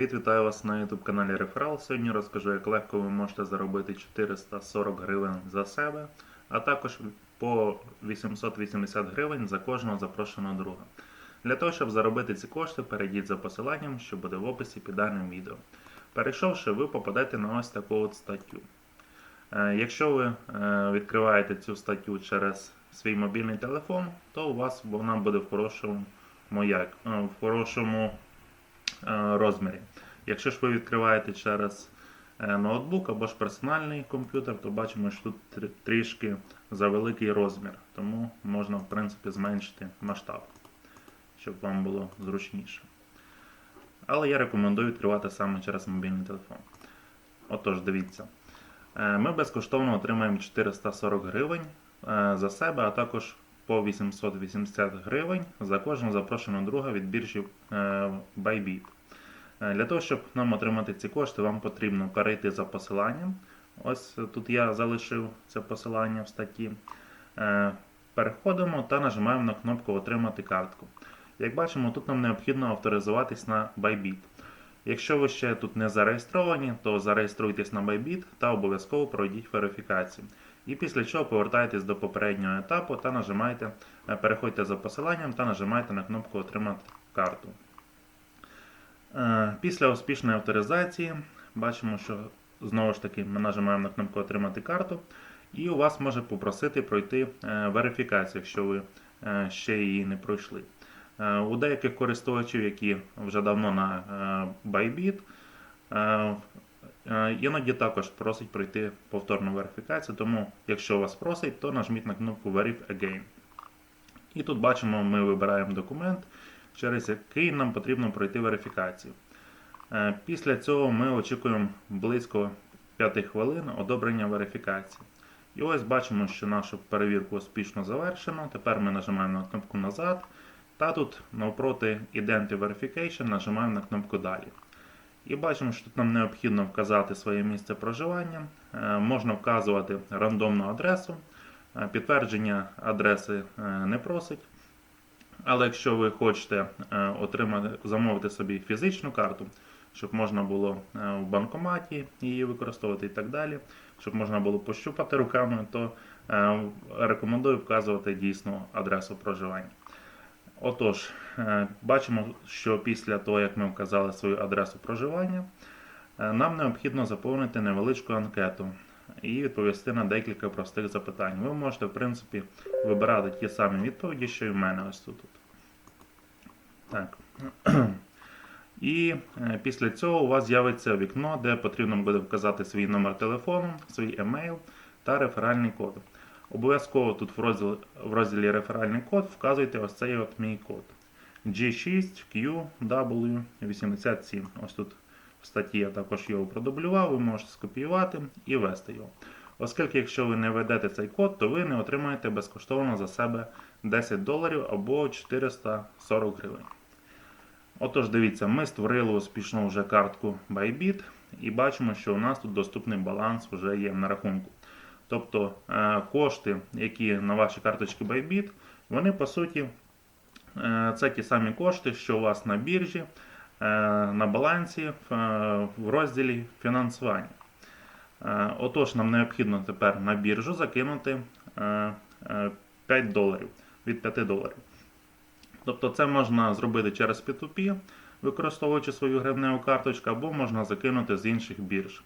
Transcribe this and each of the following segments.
Вітаю вас на YouTube каналі Реферал. Сьогодні розкажу, як легко ви можете заробити 440 гривень за себе, а також по 880 гривень за кожного запрошеного друга. Для того, щоб заробити ці кошти, перейдіть за посиланням, що буде в описі під даним відео. Перейшовши, ви попадете на ось таку от статтю. Е, Якщо ви е, відкриваєте цю статтю через свій мобільний телефон, то у вас вона буде в хорошому, як, е, в хорошому розмірі. Якщо ж ви відкриваєте через е, ноутбук або ж персональний комп'ютер, то бачимо, що тут трішки за великий розмір, тому можна в принципі зменшити масштаб, щоб вам було зручніше. Але я рекомендую відкривати саме через мобільний телефон. Отож, дивіться. Е, Ми безкоштовно отримаємо 440 гривень е, за себе, а також по 880 гривень за кожного запрошеного друга від біржі е, Bybit. Е, Для того, щоб нам отримати ці кошти, вам потрібно перейти за посиланням. Ось тут я залишив це посилання в статті. Е, Переходимо та нажимаємо на кнопку Отримати картку. Як бачимо, тут нам необхідно авторизуватись на Bybit. Якщо ви ще тут не зареєстровані, то зареєструйтесь на Bybit та обов'язково пройдіть верифікацію. І після чого повертаєтесь до попереднього етапу та нажимаєте, е, переходьте за посиланням та нажимаєте на кнопку Отримати карту. Е, Після успішної авторизації бачимо, що знову ж таки ми нажимаємо на кнопку Отримати карту, і у вас може попросити пройти е, верифікацію, якщо ви ще її не пройшли. У деяких користувачів, які вже давно на Bybit, іноді також просить пройти повторну верифікацію, тому якщо вас просить, то нажміть на кнопку Verify Again. І тут бачимо, ми вибираємо документ, через який нам потрібно пройти верифікацію. Е, Після цього ми очікуємо близько 5 хвилин одобрення верифікації. І ось бачимо, що нашу перевірку успішно завершено. Тепер ми нажимаємо на кнопку назад. Та тут навпроти Identity Verification нажимаємо на кнопку Далі. І бачимо, що нам необхідно вказати своє місце проживання. Е, Можна вказувати рандомну адресу. Е, Підтвердження адреси е, не просить. Але якщо ви хочете отримати, замовити собі фізичну карту, щоб можна було в банкоматі її використовувати і так далі, щоб можна було пощупати руками, то рекомендую вказувати дійсну адресу проживання. Отож, е, бачимо, що після того, як ми вказали свою адресу проживання, е, нам необхідно заповнити невеличку анкету і відповісти на декілька простих запитань. Ви можете, в принципі, вибирати ті самі відповіді, що і в мене ось тут. Так. І е, після цього у вас з'явиться вікно, де потрібно буде вказати свій номер телефону, свій емейл та реферальний код. Обов'язково тут в розділі, в розділі реферальний код вказуйте ось цей от мій код. G6QW87. Ось тут в статті я також його продублював, ви можете скопіювати і ввести його. Оскільки, якщо ви не введете цей код, то ви не отримаєте безкоштовно за себе 10 доларів або 440 гривень. Отож, дивіться, ми створили успішно вже картку Bybit і бачимо, що у нас тут доступний баланс вже є на рахунку. Тобто е, кошти, які на вашій карточці Bybit, вони по суті е, це ті самі кошти, що у вас на біржі, е, на балансі в, розділі фінансування. Отож, нам необхідно тепер на біржу закинути е, е, 5 доларів від 5 доларів. Тобто це можна зробити через P2P, використовуючи свою гривневу карточку, або можна закинути з інших бірж.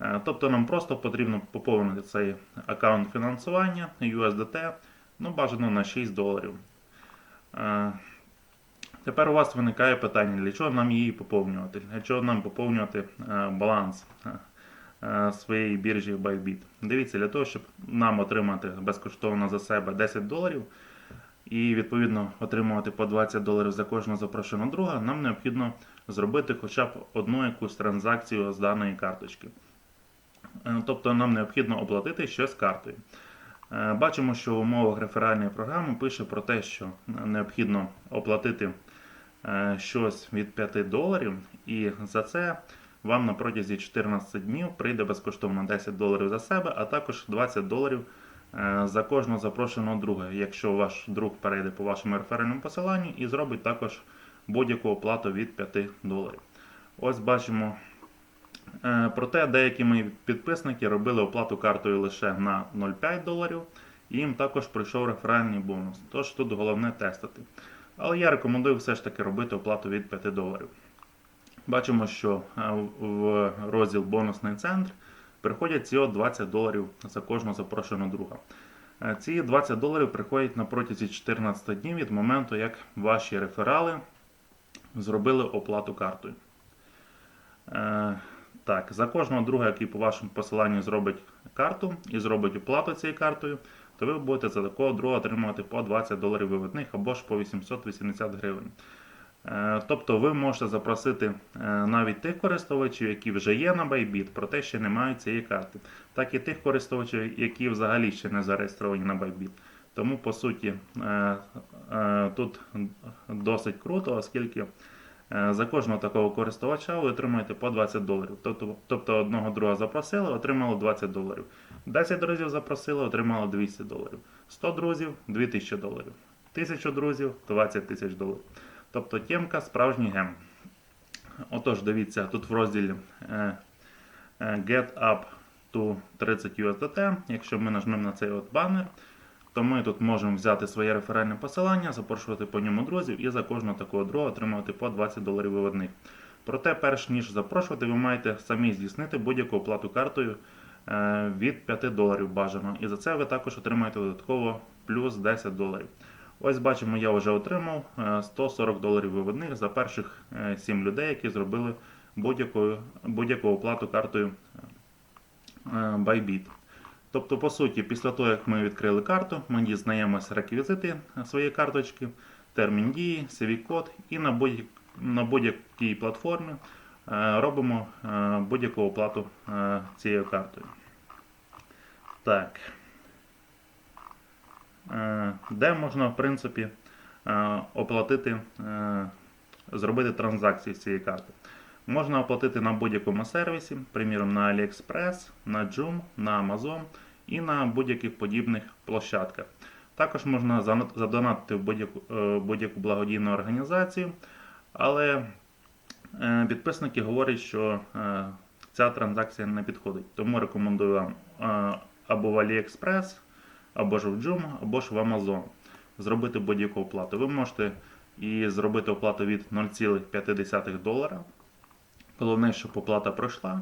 Е, Тобто нам просто потрібно поповнити цей аккаунт фінансування USDT, ну бажано на 6 доларів. Е, Тепер у вас виникає питання, для чого нам її поповнювати? Для чого нам поповнювати е, баланс своєї біржі Bybit? Дивіться, для того, щоб нам отримати безкоштовно за себе 10 доларів і відповідно отримувати по 20 доларів за кожного запрошеного друга, нам необхідно зробити хоча б одну якусь транзакцію з даної карточки. Е, Тобто нам необхідно оплатити щось картою. Е, Бачимо, що в умовах реферальної програми пише про те, що необхідно оплатити е, щось від 5 доларів, і за це вам на протязі 14 днів прийде безкоштовно 10 доларів за себе, а також 20 доларів за кожного запрошеного друга, якщо ваш друг перейде по вашому реферальному посиланню і зробить також будь-яку оплату від 5 доларів. Ось бачимо. Е, Проте деякі мої підписники робили оплату картою лише на 0,5 доларів, і їм також прийшов реферальний бонус. Тож тут головне тестити. Але я рекомендую все ж таки робити оплату від 5 доларів. Бачимо, що е, в розділ бонусний центр приходять всього 20 доларів за кожного запрошеного друга. Е, Ці 20 доларів приходять на протязі 14 днів від моменту, як ваші реферали зробили оплату картою. Так, за кожного друга, який по вашому посиланню зробить карту і зробить оплату цією картою, то ви будете за такого друга отримувати по 20 доларів вивідних або ж по 880 гривень. Е, Тобто ви можете запросити е, навіть тих користувачів, які вже є на Bybit, проте ще не мають цієї карти, так і тих користувачів, які взагалі ще не зареєстровані на Bybit. Тому, по суті, е, тут досить круто, оскільки за кожного такого користувача ви отримаєте по 20 доларів. Тобто, тобто одного друга запросили, отримали 20 доларів. 10 друзів запросили, отримали 200 доларів. 100 друзів 2000 доларів. 1000 друзів 20 тисяч доларів. Тобто тємка справжній гем. Отож, дивіться, тут в розділі е, е, Get Up to 30 USDT. Якщо ми нажмемо на цей от банер, то ми тут можемо взяти своє реферальне посилання, запрошувати по ньому друзів і за кожного такого друга отримувати по 20 доларів виводних. Проте, перш ніж запрошувати, ви маєте самі здійснити будь-яку оплату картою е, від 5 доларів бажано. І за це ви також отримаєте додатково плюс 10 доларів. Ось бачимо, я вже отримав е, 140 доларів виводних за перших 7 людей, які зробили будь-яку будь-яку оплату картою е, Bybit. Тобто, по суті, після того, як ми відкрили карту, ми дізнаємося реквізити своєї карточки, термін дії, CV-код і на будь- на будь-якій платформі е, робимо е, будь-яку оплату е, цією картою. Так. Де можна, в принципі, оплатити, зробити транзакції з цієї карти. Можна оплатити на будь-якому сервісі, приміром на AliExpress, на Joom, на Amazon і на будь-яких подібних площадках. Також можна задонатити в будь-яку е, будь-яку благодійну організацію, але е, підписники говорять, що е, ця транзакція не підходить. Тому рекомендую вам або в AliExpress, або ж в Joom, або ж в Amazon зробити будь-яку оплату. Ви можете і зробити оплату від 0,5 долара. Головне, щоб оплата пройшла.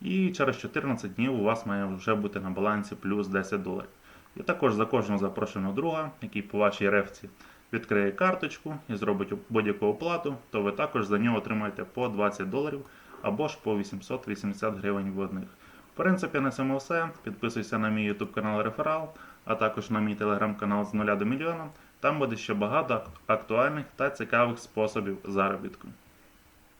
І через 14 днів у вас має вже бути на балансі плюс 10 доларів. І також за кожного запрошеного друга, який по вашій рефці відкриє карточку і зробить будь-яку оплату, то ви також за нього отримаєте по 20 доларів або ж по 880 гривень вводних. В принципі, на цьому все. Підписуйся на мій YouTube канал Реферал, а також на мій телеграм-канал з 0 до мільйона. Там буде ще багато актуальних та цікавих способів заробітку.